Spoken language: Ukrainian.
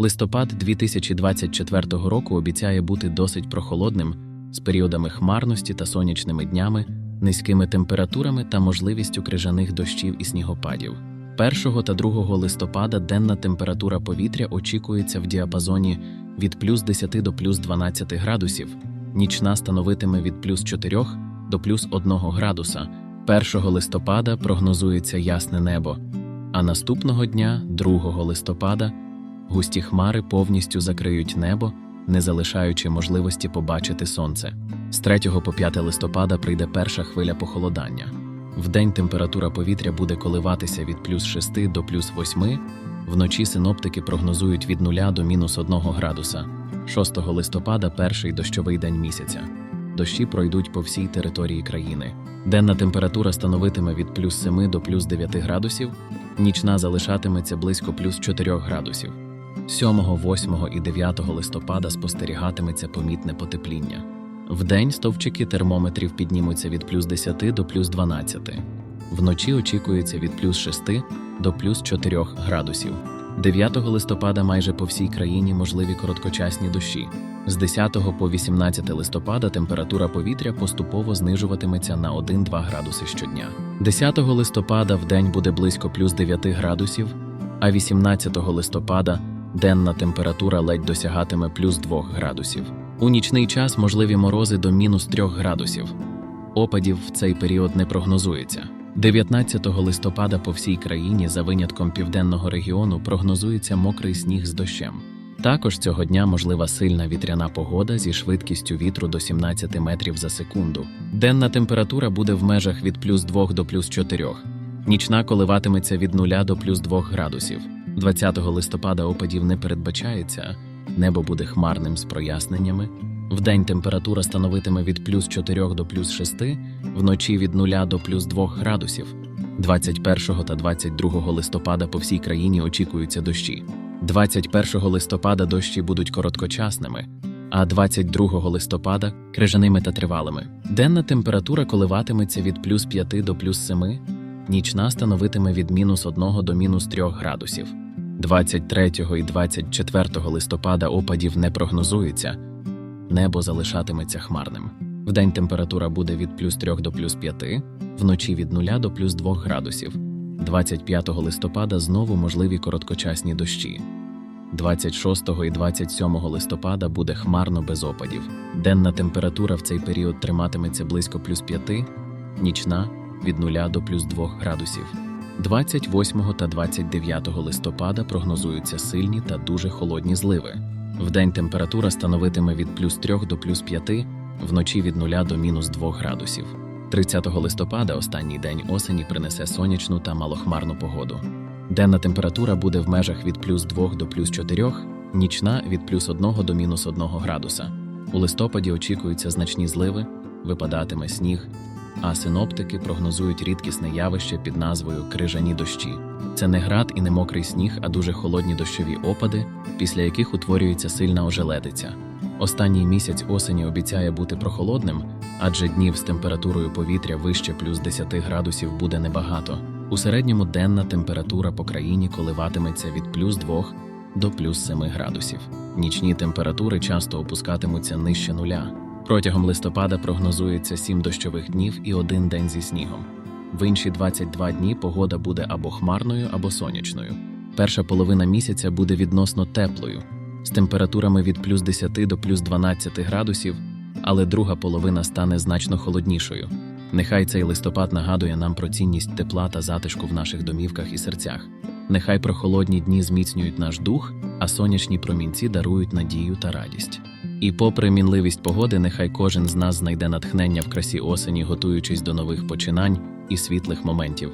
Листопад 2024 року обіцяє бути досить прохолодним з періодами хмарності та сонячними днями, низькими температурами та можливістю крижаних дощів і снігопадів. 1 та 2 листопада денна температура повітря очікується в діапазоні від плюс 10 до плюс 12 градусів, нічна становитиме від плюс 4 до плюс 1 градуса. 1 листопада прогнозується ясне небо, а наступного дня, 2 листопада, густі хмари повністю закриють небо, не залишаючи можливості побачити сонце. З 3 по 5 листопада прийде перша хвиля похолодання. Вдень температура повітря буде коливатися від плюс 6 до плюс 8, вночі синоптики прогнозують від 0 до мінус 1 градуса. 6 листопада перший дощовий день місяця. Дощі пройдуть по всій території країни. Денна температура становитиме від плюс 7 до плюс 9 градусів, нічна залишатиметься близько плюс 4 градусів. 7, 8 і 9 листопада спостерігатиметься помітне потепління. Вдень стовпчики термометрів піднімуться від плюс 10 до плюс 12. Вночі очікується від плюс 6 до плюс 4 градусів. 9 листопада майже по всій країні можливі короткочасні дощі. З 10 по 18 листопада температура повітря поступово знижуватиметься на 1-2 градуси щодня. 10 листопада в день буде близько плюс 9 градусів, а 18 листопада денна температура ледь досягатиме плюс 2 градусів. У нічний час можливі морози до мінус 3 градусів. Опадів в цей період не прогнозується. 19 листопада по всій країні, за винятком південного регіону, прогнозується мокрий сніг з дощем. Також цього дня можлива сильна вітряна погода зі швидкістю вітру до 17 метрів за секунду. Денна температура буде в межах від плюс 2 до плюс 4. Нічна коливатиметься від 0 до плюс 2 градусів. 20 листопада опадів не передбачається, небо буде хмарним з проясненнями. Вдень температура становитиме від плюс 4 до плюс 6, вночі від 0 до плюс 2 градусів. 21 та 22 листопада по всій країні очікуються дощі. 21 листопада дощі будуть короткочасними, а 22 листопада крижаними та тривалими. Денна температура коливатиметься від плюс 5 до плюс 7, нічна становитиме від мінус 1 до мінус 3 градусів. 23 і 24 листопада опадів не прогнозується, небо залишатиметься хмарним. Вдень температура буде від плюс 3 до плюс 5, вночі від 0 до плюс 2 градусів. 25 листопада знову можливі короткочасні дощі. 26 і 27 листопада буде хмарно без опадів. Денна температура в цей період триматиметься близько плюс 5, нічна від 0 до плюс 2 градусів. 28 та 29 листопада прогнозуються сильні та дуже холодні зливи. Вдень температура становитиме від плюс 3 до плюс 5, вночі від 0 до мінус 2 градусів. 30 листопада, останній день осені, принесе сонячну та малохмарну погоду. Денна температура буде в межах від плюс 2 до плюс 4, нічна від плюс 1 до мінус 1 градуса. У листопаді очікуються значні зливи, випадатиме сніг, а синоптики прогнозують рідкісне явище під назвою крижані дощі. Це не град і не мокрий сніг, а дуже холодні дощові опади, після яких утворюється сильна ожеледиця. Останній місяць осені обіцяє бути прохолодним, адже днів з температурою повітря вище плюс 10 градусів буде небагато. У середньому денна температура по країні коливатиметься від плюс 2 до плюс 7 градусів. Нічні температури часто опускатимуться нижче нуля. Протягом листопада прогнозується 7 дощових днів і один день зі снігом. В інші 22 дні погода буде або хмарною, або сонячною. Перша половина місяця буде відносно теплою, з температурами від плюс 10 до плюс 12 градусів, але друга половина стане значно холоднішою. Нехай цей листопад нагадує нам про цінність тепла та затишку в наших домівках і серцях. Нехай прохолодні дні зміцнюють наш дух, а сонячні промінці дарують надію та радість. І попри мінливість погоди, нехай кожен з нас знайде натхнення в красі осені, готуючись до нових починань і світлих моментів.